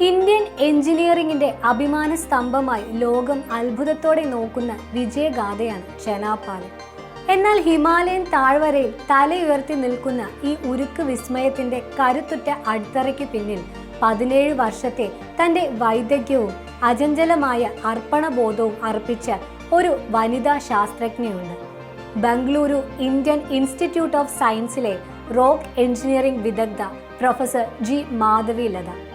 Indian എഞ്ചിനീയറിംഗിന്റെ അഭിമാന സ്തംഭമായി ലോകം അത്ഭുതത്തോടെ നോക്കുന്ന വിജയഗാഥയാണ് ചെനാപ്പാലം. എന്നാൽ ഹിമാലയൻ താഴ്വരയിൽ തലയുയർത്തി നിൽക്കുന്ന ഈ ഉരുക്ക് വിസ്മയത്തിന്റെ കരുത്തുറ്റ അടിത്തറയ്ക്ക് പിന്നിൽ പതിനേഴ് വർഷത്തെ തന്റെ വൈദഗ്ധ്യവും അചഞ്ചലമായ അർപ്പണബോധവും അർപ്പിച്ച ഒരു വനിതാ ശാസ്ത്രജ്ഞയുണ്ട്. ബംഗളൂരു ഇന്ത്യൻ ഇൻസ്റ്റിറ്റ്യൂട്ട് ഓഫ് സയൻസിലെ റോക്ക് എഞ്ചിനീയറിംഗ് വിദഗ്ധ professor G. Madhavi Latha.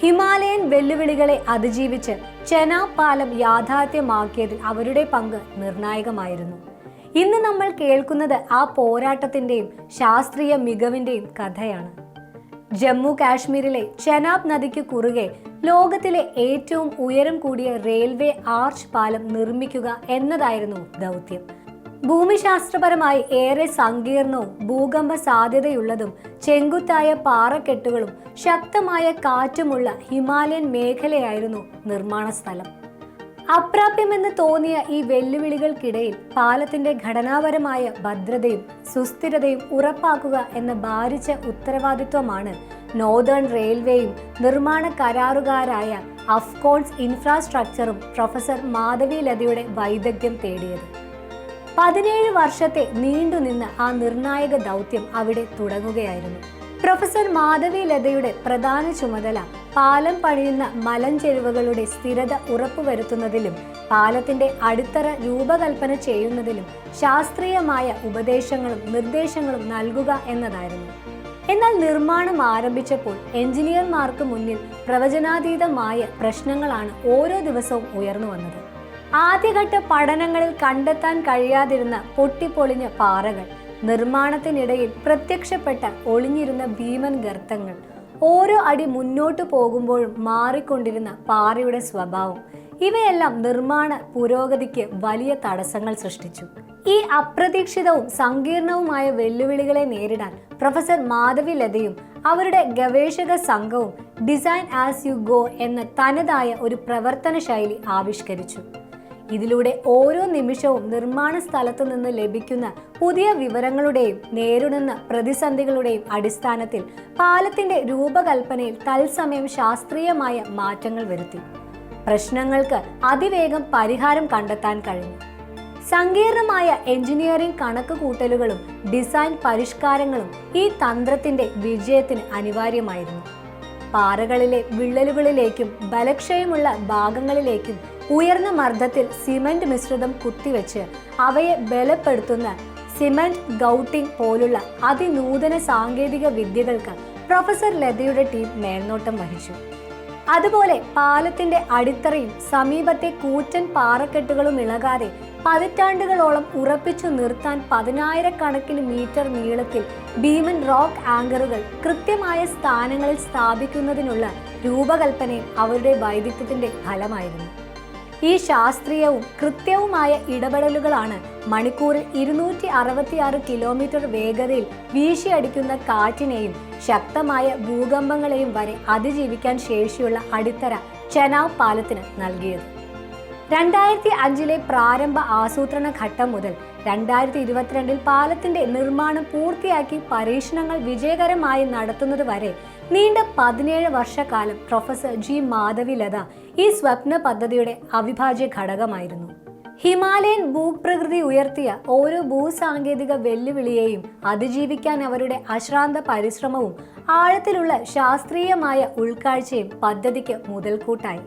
Himalayan വെല്ലുവിളികളെ അതിജീവിച്ച് ചെനാ പാലം യാഥാർത്ഥ്യമാക്കിയതിൽ അവരുടെ പങ്ക് നിർണായകമായിരുന്നു. ഇന്ന് നമ്മൾ കേൾക്കുന്നത് ആ പോരാട്ടത്തിന്റെയും ശാസ്ത്രീയ മികവിന്റെയും കഥയാണ്. ജമ്മു കാശ്മീരിലെ ചെനാബ് നദിക്ക് കുറുകെ ലോകത്തിലെ ഏറ്റവും ഉയരം കൂടിയ റെയിൽവേ ആർച്ച് പാലം നിർമ്മിക്കുക എന്നതായിരുന്നു ദൗത്യം. ഭൂമിശാസ്ത്രപരമായി ഏറെ സങ്കീർണവും ഭൂകമ്പ സാധ്യതയുള്ളതും ചെങ്കുത്തായ പാറക്കെട്ടുകളും ശക്തമായ കാറ്റുമുള്ള ഹിമാലയൻ മേഖലയായിരുന്നു നിർമ്മാണ സ്ഥലം. അപ്രാപ്യമെന്ന് തോന്നിയ ഈ വെല്ലുവിളികൾക്കിടയിൽ പാലത്തിന്റെ ഘടനാപരമായ ഭദ്രതയും സുസ്ഥിരതയും ഉറപ്പാക്കുക എന്ന ഭാരിച്ച ഉത്തരവാദിത്വമാണ് നോർത്തേൺ റെയിൽവേയും നിർമ്മാണ കരാറുകാരായ അഫ്കോൺസ് ഇൻഫ്രാസ്ട്രക്ചറും പ്രൊഫസർ മാധവി ലതയുടെ വൈദഗ്ധ്യം തേടിയത്. പതിനേഴ് വർഷത്തെ നീണ്ടുനിന്ന ആ നിർണായക ദൗത്യം അവിടെ തുടങ്ങുകയായിരുന്നു. പ്രൊഫസർ മാധവി ലതയുടെ പ്രധാന ചുമതല പാലം പണിയുന്ന മലഞ്ചെരുവുകളുടെ സ്ഥിരത ഉറപ്പുവരുത്തുന്നതിലും പാലത്തിന്റെ അടിത്തറ രൂപകൽപ്പന ചെയ്യുന്നതിലും ശാസ്ത്രീയമായ ഉപദേശങ്ങളും നിർദ്ദേശങ്ങളും നൽകുക എന്നതായിരുന്നു. എന്നാൽ നിർമ്മാണം ആരംഭിച്ചപ്പോൾ എഞ്ചിനീയർമാർക്ക് മുന്നിൽ പ്രവചനാതീതമായ പ്രശ്നങ്ങളാണ് ഓരോ ദിവസവും ഉയർന്നു വന്നത്. ആദ്യഘട്ട പഠനങ്ങളിൽ കണ്ടെത്താൻ കഴിയാതിരുന്ന പൊട്ടിപ്പൊളിഞ്ഞ പാറകൾ നിർമ്മാണത്തിനിടയിൽ പ്രത്യക്ഷപ്പെട്ട ഒളിഞ്ഞിരുന്ന ഭീമൻ ഗർത്തങ്ങൾ. ഓരോ അടി മുന്നോട്ട് പോകുമ്പോഴും മാറിക്കൊണ്ടിരുന്ന പാറയുടെ സ്വഭാവം. ഇവയെല്ലാം നിർമ്മാണ പുരോഗതിക്ക് വലിയ തടസ്സങ്ങൾ സൃഷ്ടിച്ചു. ഈ അപ്രതീക്ഷിതവും സങ്കീർണവുമായ വെല്ലുവിളികളെ നേരിടാൻ പ്രൊഫസർ മാധവി ലതയും അവരുടെ ഗവേഷക സംഘവും ഡിസൈൻ ആസ് യു ഗോ എന്ന തനതായ ഒരു പ്രവർത്തന ശൈലി ആവിഷ്കരിച്ചു. ഇതിലൂടെ ഓരോ നിമിഷവും നിർമ്മാണ സ്ഥലത്തു നിന്ന് ലഭിക്കുന്ന പുതിയ വിവരങ്ങളുടെയും നേരിടുന്ന പ്രതിസന്ധികളുടെയും അടിസ്ഥാനത്തിൽ പാലത്തിന്റെ രൂപകൽപ്പനയിൽ തത്സമയം ശാസ്ത്രീയമായ മാറ്റങ്ങൾ വരുത്തി. പ്രശ്നങ്ങൾക്ക് അതിവേഗം പരിഹാരം കണ്ടെത്താൻ കഴിഞ്ഞു. സങ്കീർണമായ എഞ്ചിനീയറിംഗ് കണക്കുകൂട്ടലുകളും ഡിസൈൻ പരിഷ്കാരങ്ങളും ഈ തന്ത്രത്തിന്റെ വിജയത്തിന് അനിവാര്യമായിരുന്നു. പാറകളിലെ വിള്ളലുകളിലേക്കും ബലക്ഷയമുള്ള ഭാഗങ്ങളിലേക്കും ഉയർന്ന മർദ്ദത്തിൽ സിമന്റ് മിശ്രിതം കുത്തിവെച്ച് അവയെ ബലപ്പെടുത്തുന്ന സിമന്റ് ഗൗട്ടിംഗ് പോലുള്ള അതിനൂതന സാങ്കേതിക വിദ്യകൾക്ക് പ്രൊഫസർ ലതയുടെ ടീം മേൽനോട്ടം വഹിച്ചു. അതുപോലെ പാലത്തിന്റെ അടിത്തറയും സമീപത്തെ കൂറ്റൻ പാറക്കെട്ടുകളും ഇളകാതെ പതിറ്റാണ്ടുകളോളം ഉറപ്പിച്ചു നിർത്താൻ പതിനായിരക്കണക്കിന് മീറ്റർ നീളത്തിൽ ഭീമൻ റോക്ക് ആങ്കറുകൾ കൃത്യമായ സ്ഥാനങ്ങളിൽ സ്ഥാപിക്കുന്നതിനുള്ള രൂപകൽപ്പനയും അവരുടെ വൈദഗ്ധ്യത്തിന്റെ ഫലമായിരുന്നു. ഈ ശാസ്ത്രീയവും കൃത്യവുമായ ഇടപെടലുകളാണ് മണിക്കൂറിൽ ഇരുന്നൂറ്റി അറുപത്തിയാറ് കിലോമീറ്റർ വേഗതയിൽ വീശിയടിക്കുന്ന കാറ്റിനെയും ശക്തമായ ഭൂകമ്പങ്ങളെയും വരെ അതിജീവിക്കാൻ ശേഷിയുള്ള അടിത്തറ ചെനാവ് പാലത്തിന് നൽകിയത്. രണ്ടായിരത്തി അഞ്ചിലെ പ്രാരംഭ ആസൂത്രണ ഘട്ടം മുതൽ രണ്ടായിരത്തി ഇരുപത്തിരണ്ടിൽ പാലത്തിന്റെ നിർമ്മാണം പൂർത്തിയാക്കി പരീക്ഷണങ്ങൾ വിജയകരമായി നടത്തുന്നത് വരെ നീണ്ട പതിനേഴ് വർഷക്കാലം പ്രൊഫസർ ജി മാധവി ലത ഈ സ്വപ്ന പദ്ധതിയുടെ അവിഭാജ്യ ഘടകമായിരുന്നു. ഹിമാലയൻ ഭൂപ്രകൃതി ഉയർത്തിയ ഓരോ ഭൂസാങ്കേതിക വെല്ലുവിളിയെയും അതിജീവിക്കാൻ അവരുടെ അശ്രാന്ത പരിശ്രമവും ആഴത്തിലുള്ള ശാസ്ത്രീയമായ ഉൾക്കാഴ്ചയും പദ്ധതിക്ക് മുതൽക്കൂട്ടായി.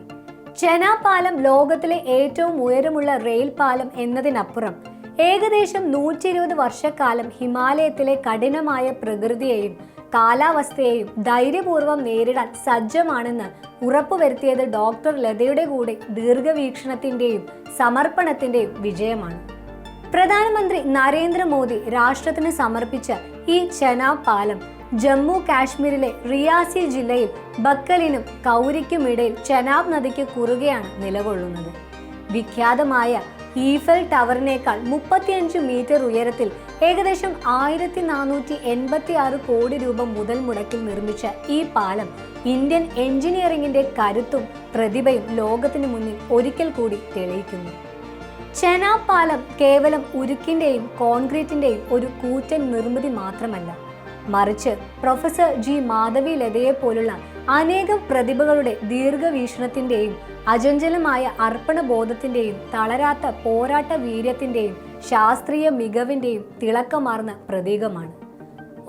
ചെനാ പാലം ലോകത്തിലെ ഏറ്റവും ഉയരമുള്ള റെയിൽ പാലം എന്നതിനപ്പുറം ഏകദേശം നൂറ്റി ഇരുപത് വർഷക്കാലം ഹിമാലയത്തിലെ കഠിനമായ പ്രകൃതിയെയും കാലാവസ്ഥയെയും ധൈര്യപൂർവം നേരിടാൻ സജ്ജമാണെന്ന് ഉറപ്പുവരുത്തിയത് ഡോക്ടർ ലതയുടെ കൂടെ ദീർഘവീക്ഷണത്തിന്റെയും സമർപ്പണത്തിന്റെയും വിജയമാണ്. പ്രധാനമന്ത്രി നരേന്ദ്രമോദി രാഷ്ട്രത്തിന് സമർപ്പിച്ച ഈ ചെനാബ് പാലം ജമ്മു കാശ്മീരിലെ റിയാസി ജില്ലയിൽ ബക്കലിനും കൗരിക്കുമിടയിൽ ചെനാബ് നദിക്ക് കുറുകെയാണ് നിലകൊള്ളുന്നത്. വിഖ്യാതമായ ഈഫൽ ടവറിനേക്കാൾ മുപ്പത്തിയഞ്ച് മീറ്റർ ഉയരത്തിൽ ഏകദേശം ആയിരത്തി നാനൂറ്റി എൺപത്തി ആറ് കോടി രൂപ മുതൽ മുടക്കിൽ നിർമ്മിച്ച ഈ പാലം ഇന്ത്യൻ എഞ്ചിനീയറിംഗിന്റെ കരുത്തും പ്രതിഭയും ലോകത്തിന് മുന്നിൽ ഒരിക്കൽ കൂടി തെളിയിക്കുന്നു. ചെനാ പാലം കേവലം ഉരുക്കിന്റെയും കോൺക്രീറ്റിന്റെയും ഒരു കൂറ്റൻ നിർമ്മിതി മാത്രമല്ല. മറിച്ച് പ്രൊഫസർ ജി മാധവി ലതയെ പോലുള്ള അനേകം പ്രതിഭകളുടെ ദീർഘവീക്ഷണത്തിന്റെയും അചഞ്ചലമായ അർപ്പണബോധത്തിന്റെയും തളരാത്ത പോരാട്ട വീര്യത്തിന്റെയും ശാസ്ത്രീയ മികവിന്റെയും തിളക്കമാർന്ന പ്രതീകമാണ്.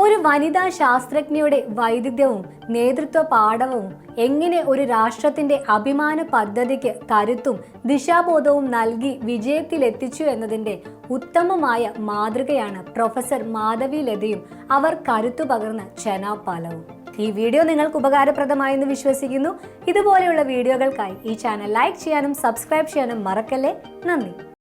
ഒരു വനിതാ ശാസ്ത്രജ്ഞയുടെ വൈദഗ്ധ്യവും നേതൃത്വ പാഠവും എങ്ങനെ ഒരു രാഷ്ട്രത്തിന്റെ അഭിമാന പദ്ധതിക്ക് കരുത്തും ദിശാബോധവും നൽകി വിജയത്തിലെത്തിച്ചു എന്നതിന്റെ ഉത്തമമായ മാതൃകയാണ് പ്രൊഫസർ മാധവി ലതയും. അവർ കരുത്തു പകർന്ന ചെനാപ്പാലവും ഈ വീഡിയോ നിങ്ങൾക്ക് ഉപകാരപ്രദമായെന്ന് വിശ്വസിക്കുന്നു. ഇതുപോലെയുള്ള വീഡിയോകൾക്കായി ഈ ചാനൽ ലൈക്ക് ചെയ്യാനും സബ്സ്ക്രൈബ് ചെയ്യാനും മറക്കല്ലേ? നന്ദി.